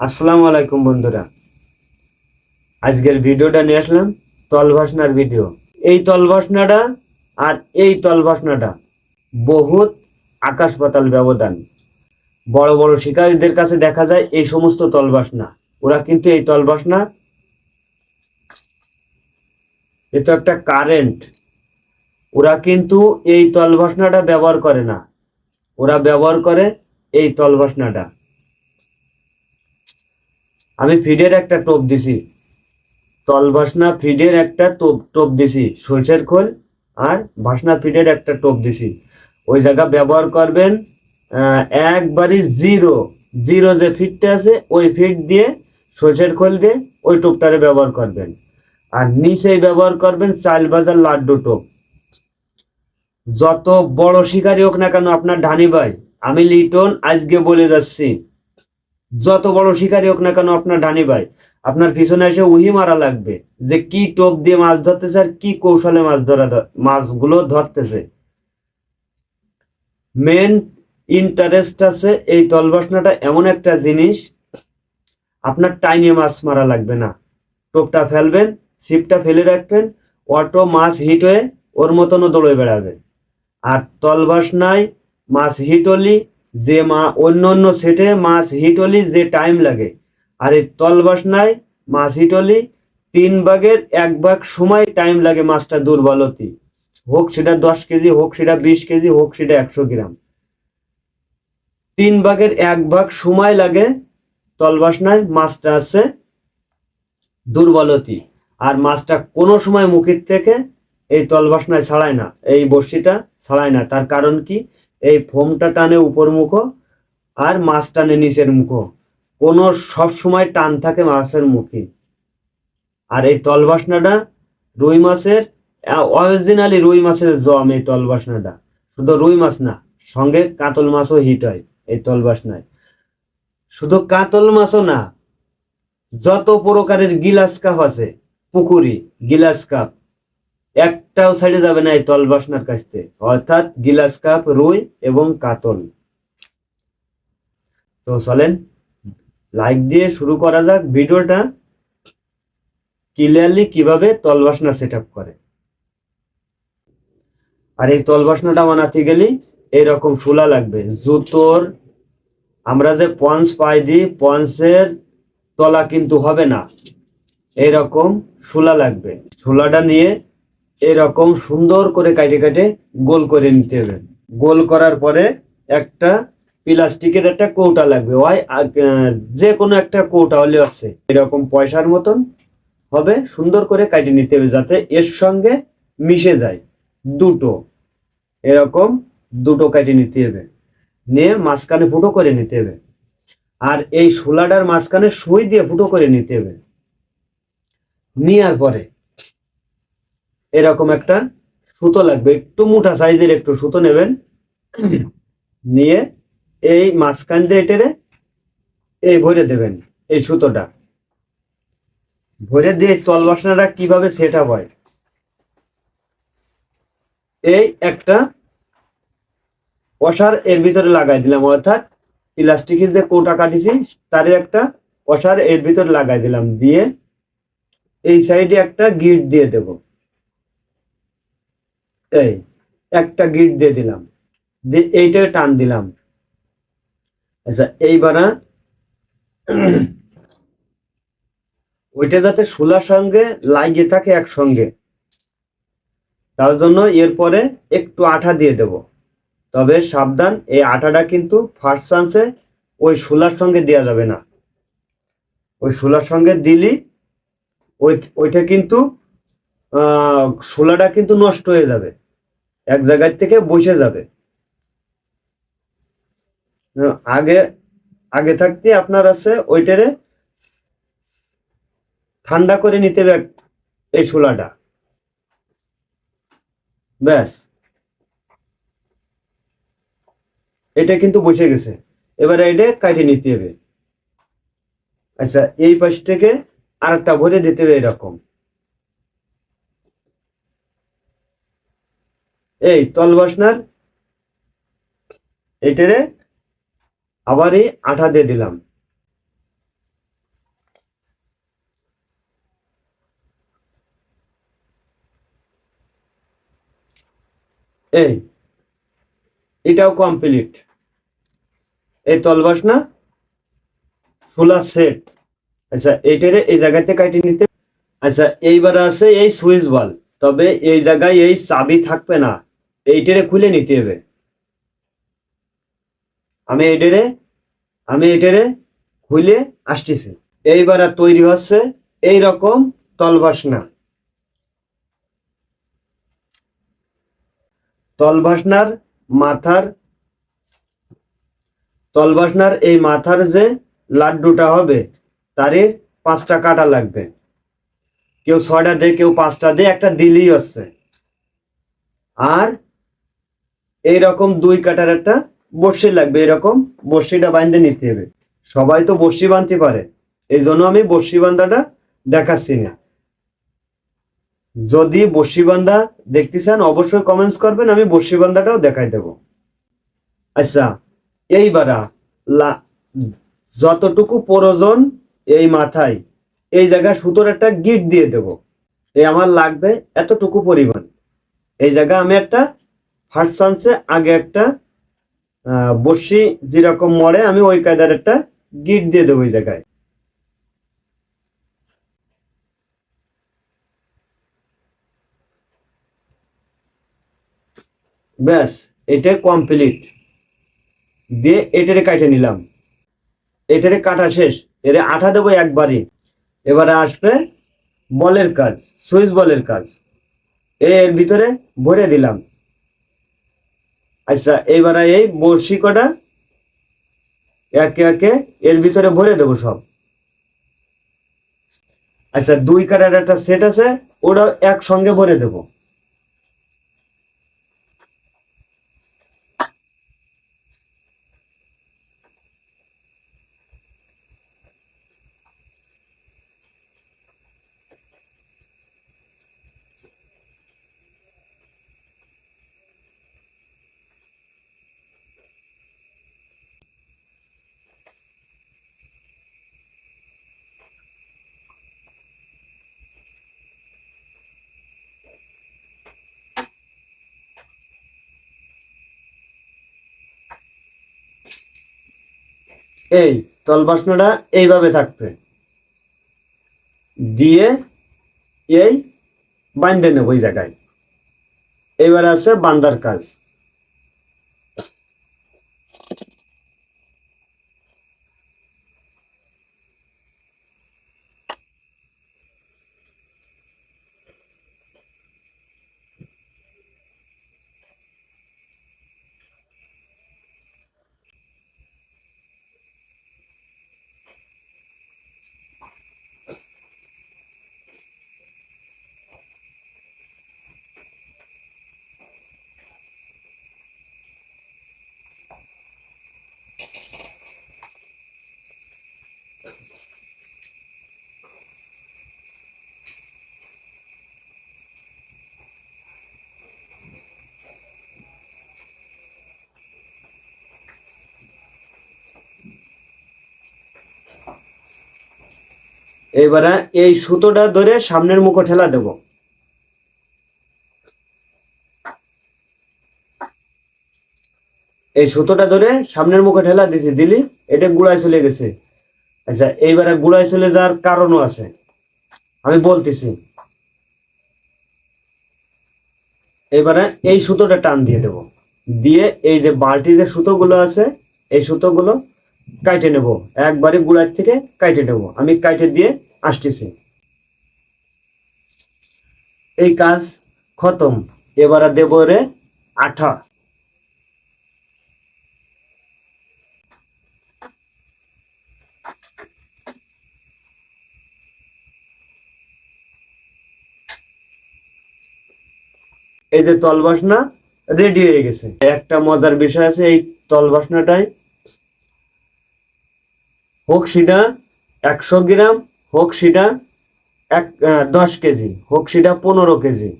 আসসালামু আলাইকুম বন্ধুরা। আজকের ভিডিওটা নিয়ে আসলাম তলভাসনার ভিডিও। এই তলভাসনাটা আর এই তলভাসনাটা বহুত আকাশ পাতাল ব্যবধান। বড় বড় শিকারীদের কাছে দেখা যায় এই সমস্ত তলবাসনা ওরা কিন্তু এই তলবাসনা এ তো একটা কারেন্ট। ওরা কিন্তু এই তলবাসনাটা ব্যবহার করে না। ওরা ব্যবহার করে এই তলবাসনাটা আমি ফিডের একটা টোপ দিছি। তলবাসনা ফিডের একটা টোপ টোপ দিছি। সরষের খোল আর বাসনা ফিডের একটা টোপ দিছি। ওই জায়গা ব্যবহার করবেন একবারই জিরো জিরো যে ফিটটা আছে, ওই ফিট দিয়ে সরষের খোল দিয়ে ওই টোপটারে ব্যবহার করবেন। আর নিচে ব্যবহার করবেন চাল বাজার লাড্ডু টোপ। যত বড় শিকারী হোক না কেন আপনার ধানি ভাই, আমি লিটন আজকে বলে যাচ্ছি। যত বড় শিকারী হোক না কেন আপনার ডানি ভাই, আপনার পিছনে এসে উহি মারা লাগবে যে কি টোপ দিয়ে মাছ ধরতেছে আর কি কৌশলে মাছ ধরা মাছগুলো ধরতেছে। মেন ইন্টারেস্ট আছে এই তলবাসনাটা এমন একটা জিনিস, আপনার টাইনে মাছ মারা লাগবে না। টোপটা ফেলবেন, ছিপটা ফেলে রাখবেন, অটো মাছ হিট হয়ে ওর মতনও দৌড়ে বেড়াবে। আর তলবাসনায় মাছ হিট হলি যে মা অন্য অন্য সেটে মাছ হিট হলি যে টাইম লাগে। আর এই তলবাসনায় মাছ হিট হলি তিন ভাগের এক ভাগ সময় টাইম লাগে মাছটা দুর্বলতি। হোক সেটা দশ কেজি, হোক সেটা বিশ কেজি, হোক সেটা একশো গ্রাম। তিন ভাগের এক ভাগ সময় লাগে তলবাসনায় মাছটা আছে দুর্বলতি। আর মাছটা কোনো সময় মুখের থেকে এই তলবাসনায় ছাড়ায় না। এই বড়শিটা ছাড়ায় না। তার কারণ কি? এই ফোমটা টানে উপর মুখো আর মাছ টানে নিচের মুখো। কোনো সব সময় টান থাকে মাছের মুখে। আর এই তলবাসনাটা রুই মাছের অরিজিনালি রুই মাছের জম এই তলবাসনাটা শুধু রুই মাছ না, সঙ্গে কাতল মাছও হিট হয় এই তলবাসনায় শুধু কাতল মাছও না, যত প্রকারের গিলাস কাপ আছে, পুকুরি গিলাস কাপ একটাও সাইডে যাবে না এই তলবাসনার কাছ থেকে। অর্থাৎ গিলাস কাপ, রুই এবং কাতল। তো চলেন, লাইক দিয়ে শুরু করা যাক ভিডিওটা ক্লিয়ারলি কীভাবে তলবাসনা সেট করে। আর এই তলবাসনাটা বানাতে গেলে এরকম ফুলা লাগবে। জুতোর আমরা যে পঞ্চ পাই দিই, পঞ্চের তলা কিন্তু হবে না। এরকম শুলা লাগবে। শুলাটা নিয়ে এরকম সুন্দর করে কাটে কাটে গোল করে নিতে হবে। গোল করার পরে একটা প্লাস্টিকের একটা কৌটা লাগবে। ওই যে কোনো একটা কৌটা হলে আছে। এরকম পয়সার মতন হবে, সুন্দর করে কাটে নিতে হবে যাতে এর সঙ্গে মিশে যায়। দুটো। এরকম দুটো কাটে নিতে হবে। নিয়ে মাঝখানে ফুটো করে নিতে হবে। আর এই শোলাটার মাঝখানে সুই দিয়ে ফুটো করে নিতে হবে। নেওয়ার পরে এরকম একটা সুতো লাগবে। একটু মোটা সাইজের একটু সুতো নেবেন। নিয়ে এই মাঝখান দিয়ে টেনে এই ভরে দেবেন এই সুতোটা। ভরে দিয়ে তল বাসনাটা কীভাবে সেট আপ হয়? এই একটা অসার এর ভিতরে লাগাই দিলাম, অর্থাৎ প্লাস্টিকের যে কোটা কাটিছি তার একটা অসার এর ভিতরে লাগাই দিলাম। দিয়ে এই সাইডে একটা গিট দিয়ে দেব। এই, একটা গিট দিয়ে দিলাম। এইটা টান দিলাম। আচ্ছা এইবারা ওইটা যাতে শোলার সঙ্গে লাগিয়ে থাকে একসঙ্গে, তার জন্য এরপরে একটু আঠা দিয়ে দেব। তবে সাবধান, এই আঠাটা কিন্তু ফার্স্ট চান্সে ওই শোলার সঙ্গে দেওয়া যাবে না। ওই শোলার সঙ্গে দিলি, ওই, ওইটা কিন্তু শোলাটা কিন্তু নষ্ট হয়ে যাবে। এক জায়গার থেকে বসে যাবে। আগে আগে থাকতে আপনার আছে ওইটারে ঠান্ডা করে নিতে হবে এই শোলাটা ব্যাস। এটা কিন্তু বসে গেছে। এবার এটা কাটে নিতে হবে। আচ্ছা এই পাশ থেকে আরেকটা ভরে দিতে হবে এরকম। এই তল বসনার এটারে আবার এই আঠা দিয়ে দিলাম। এই, এটাও কমপ্লিট এই তল না ফুলা সেট আচ্ছা এটারে এই জায়গাতে কাটিয়ে নিতে আচ্ছা এইবার আছে এই সুইচ বল তবে এই জায়গায় এই চাবি থাকবে না। এইটারে খুলে নিতে হবে। আমি এটারে আমি এটারে খুলে আসতেছি। এইবার তৈরি হচ্ছে এই রকম তলবাসনা। তলবাসনার মাথার, তলবাসনার এই মাথার যে লাড্ডুটা হবে তারে পাঁচটা কাটা লাগবে। কেউ ছয়টা দে কেউ পাঁচটা দে একটা দিলেই হচ্ছে। আর এইরকম দুই কাটার একটা বড়শি লাগবে এরকম বড়শিটা বাঁধতে নিতে হবে। সবাই তো বড়শি বাঁধতে পারে এই জন্য আমি বড়শি বান্ধাটা দেখাচ্ছি না। যদি বড়শি বান্ধা দেখতে চান, অবশ্যই কমেন্টস করবেন, আমি বড়শি বান্ধাটাও দেখাই দেব। আচ্ছা এইবারা লা, যতটুকু প্রয়োজন এই মাথায়, এই জায়গায় সুতোর একটা গিট দিয়ে দেব। এই আমার লাগবে এতটুকু পরিমাণ। এই জায়গায় আমি একটা ফার্স্ট চান্সে আগে একটা বড়শি যেরকম মরে, আমি ওই কায়দার একটা গিট দিয়ে দেবো ওই জায়গায়। ব্যাস, এটা কমপ্লিট দিয়ে এটারে কাটে নিলাম। এটারে কাটা শেষ। এর আঠা দেবো একবারই। এবারে আসবে বলের কাজ, সুইচ বলের কাজ। এর ভিতরে ভরে দিলাম। আচ্ছা এইবার এই বড়শি কটা একে একে এর ভিতরে ভরে দেবো সব। আচ্ছা দুই কাটার একটা সেট আছে ওটা একসঙ্গে ভরে দেবো। এই তলবাসনাটা এইভাবে থাকবে। দিয়ে এই বান্ধে নেব ওই জায়গায়। এবার আছে বান্দার কাজ। এবারে এই সুতোটা ধরে সামনের মুখো ঠেলা দেব। এই সুতোটা ধরে সামনের মুখে ঠেলা দিছি, দিলি, এটা গুড়ায় চলে গেছে। আচ্ছা এইবারে গুড়ায় চলে যাওয়ার কারণও আছে। আমি বলতেছি। এবারে এই সুতোটা টান দিয়ে দেব। দিয়ে এই যে বালতি যে সুতোগুলো আছে, এই সুতোগুলো কাইটে নেব। একবারে গুড়ার থেকে কাইটে নেব। আমি কাইটে দিয়ে আসতেছি। এই কাজ খতম। এবারে দেব রে আঠা। এই যে তলবাসনা রেডি হয়ে গেছে। একটা মজার বিষয় আছে, এই তলবাসনাটাই হোক সেটা একশো গ্রাম, হোক সেটা এক দশ কেজি, হোক সেটা পনেরো কেজি।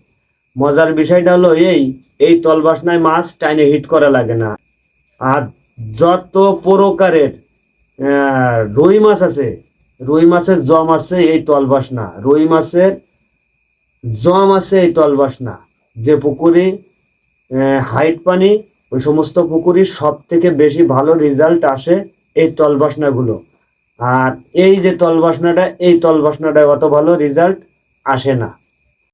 মজার বিষয়টা হলো এই এই তলবাসনায় মাছ টাইনে হিট করা লাগে না। আর যত প্রকারের রুই মাছ আছে, রুই মাছের জম আছে এই তলবাসনা, রুই মাছের জম আছে এই তলবাসনা। যে পুকুরে হাইট পানি, ওই সমস্ত পুকুরই সব থেকে বেশি ভালো রেজাল্ট আসে এই তলবাসনাগুলো আর এই যে তলবাসনাটা এই তলবাসনাটায় অত ভালো রেজাল্ট আসে না।